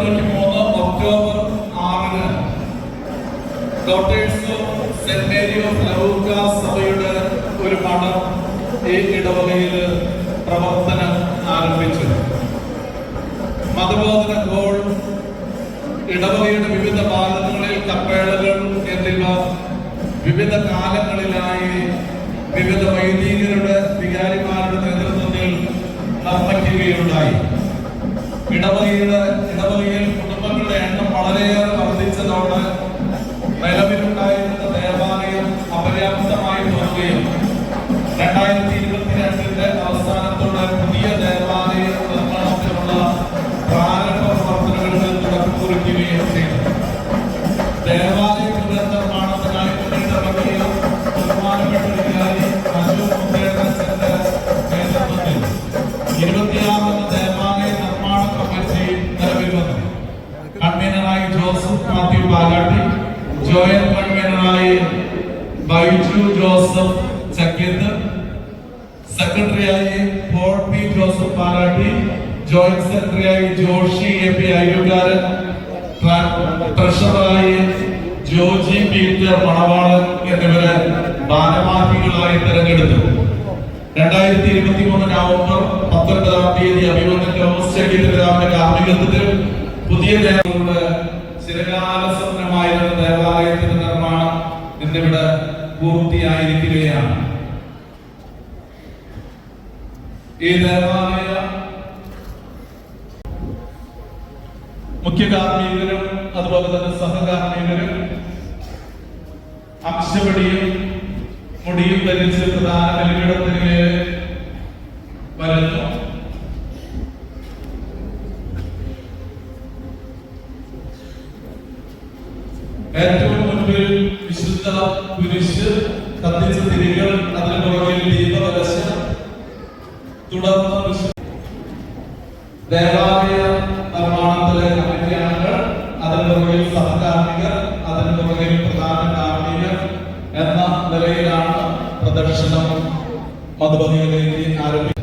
തൊണ്ണൂറ്റി മൂന്ന് ഒക്ടോബർ ആറിന് ഓഫ് സെന്റ് മേരി ഓഫ് ലവൂക്ക സഭയുടെ ഒരു മഠം ഈ ഇടവകയിൽ പ്രവർത്തനം ആരംഭിച്ചു. മതബോധന ഗോൾ ഇടവകയുടെ വിവിധ ഭാഗങ്ങളിൽ കപ്പേളകൾ എന്നിവ വിവിധ കാലങ്ങളിലായി വിവിധ വൈദികരുടെ വികാരിമാരുടെ നേതൃത്വത്തിൽ നിർമ്മിക്കുകയുണ്ടായി. ഇടവകയുടെ ഇടവകയിൽ കുടുംബങ്ങളുടെ എണ്ണം വളരെയേറെ വർദ്ധിച്ചതോടെ നിലവിലുണ്ടായിരുന്ന ദേവാലയം അപര്യാപ്തമായി തോന്നുകയും രണ്ടായിരത്തി ജോസഫ് ചക്കിയത്ത് സെക്രട്ടറിയായി Paul P Joseph Palatty joint സെക്രട്ടറിയായി ജോഷി എ പി അയ്യൂക്കാരൻ ട്രഷററായി ജോജി പീറ്റർ മണവാളൻ എന്നിവരെ ഭാരവാഹികളായി തെരഞ്ഞെടുത്തു. രണ്ടായിരത്തി ഇരുപത്തി മൂന്ന് നവംബർ പത്തൊൻപതാം തീയതി അഭിമന്യ തോമസ് കാർമ്മികത്വത്തിൽ പുതിയ ദേവങ്ങളുടെ ചിരകാല സ്വപ്നമായിരുന്ന ദേവാലയത്തിന്റെ നിർമ്മാണം ഇന്നിവിടെ പൂർത്തിയായിരിക്കുകയാണ്. ഈ ദേവാലയ മുഖ്യ കാർമ്മികരും അതുപോലെ തന്നെ സഹകാർമ്മികരും അക്ഷപടിയും മുടിയും ധരിച്ച് പ്രധാന ബലിപീഠത്തിന് വരുന്നു. ഏറ്റവും മുൻപിൽ വിശുദ്ധ കുരിശ് കത്തിച്ച തിരികൾ അതിന് പുറകിൽ ദീപകലശ തുടർന്ന് വിശു- ദേവാലയ നിർമ്മാണത്തിലെ കമ്മിറ്റി അംഗങ്ങൾ അതിന് പുറകിൽ സഹകാർമ്മികർ അതിന് പുറകിൽ പ്രധാന കാർമ്മികർ എന്ന നിലയിലാണ് പ്രദർശനം മധുബനിയിലേക്ക് ആരംഭിച്ചത്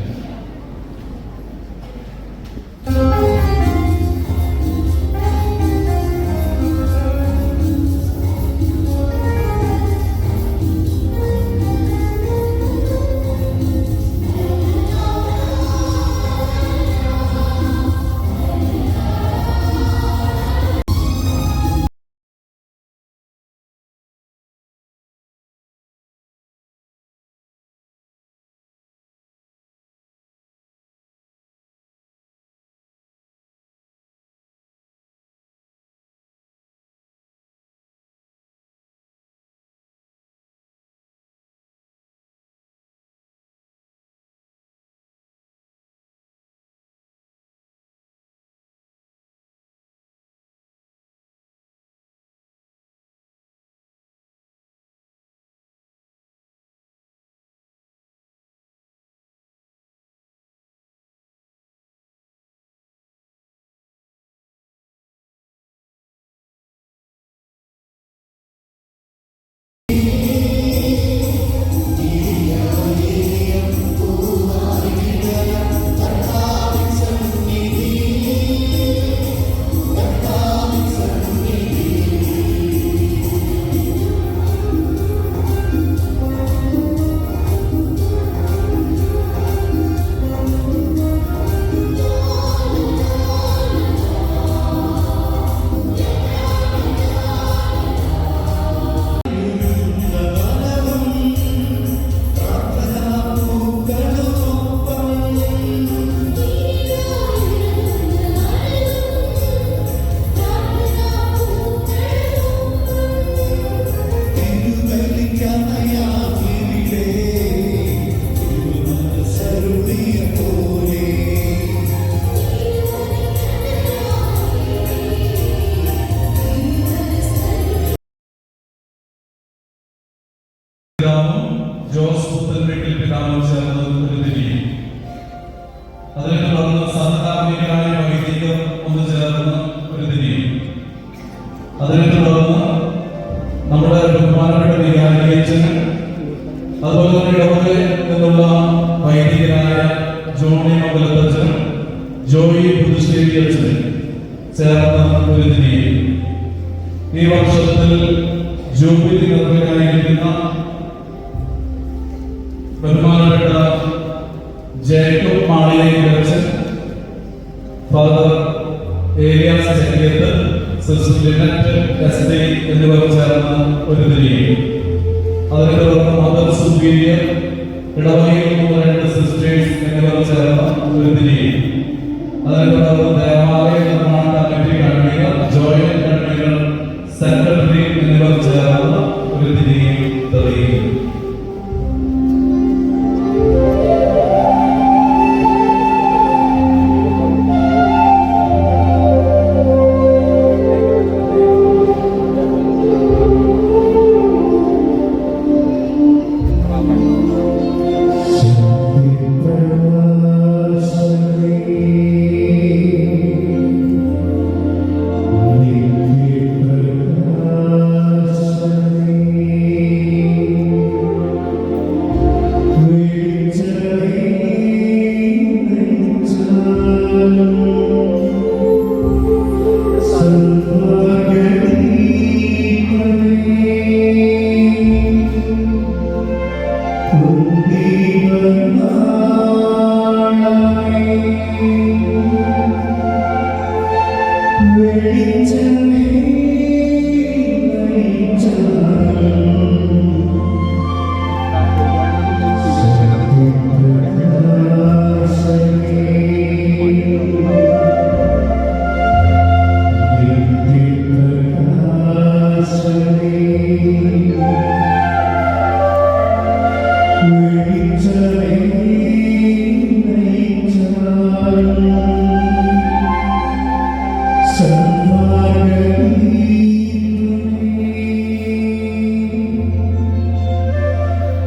ബഹുമാനപ്പെട്ട ജേക്കബ് മാളിയേക്ക് വെച്ച് father Arias Chakkiyath sister S D എന്നിവർ ചേർന്ന ഒരു തിരിയും അതിനെ തുടർന്ന് മദർ സുപ്പീരിയർ ഇടവകയിൽ നിന്ന് രണ്ട് സിസ്റ്റേഴ്സ് എന്നിവർ ചേർന്ന ഒരു തിരിയും അതിനെ തുടർന്ന് ദേവാലയ നിർമ്മാണ കമ്മിറ്റി കൺവീനർ ജോയിന്റ്